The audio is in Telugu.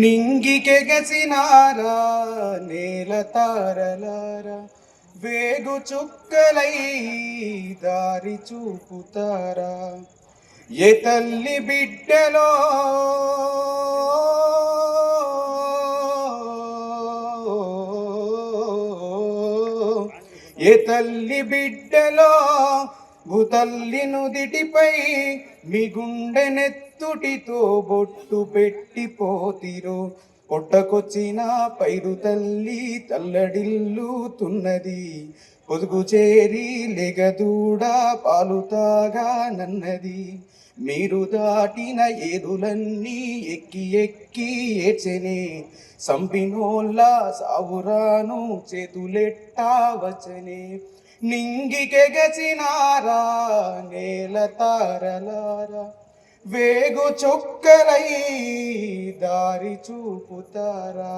నింగికెగసినారా నేల తారలారా వేగు చుక్కలై దారి చూపుతారా? ఏ తల్లి బిడ్డలో ఏ తల్లి బిడ్డలో భూతల్లి నుదిటిపై మీ గుండె నెత్తుటితో బొట్టు పెట్టిపోతిరో పొట్టకొచ్చిన పైరు తల్లి తల్లడిల్లుతున్నది. పొదుగు చేరి లెగదూడ పాలు తాగా నన్నది. మీరు దాటిన ఏరులన్నీ ఎక్కి ఎక్కి ఏచెనే సంపినోళ్ళ సావురాను చేతులెట్టా వచ్చనే నింగికెగచినారా నేల తారలారా. వేగు చొక్కలై దారి చూపుతారా?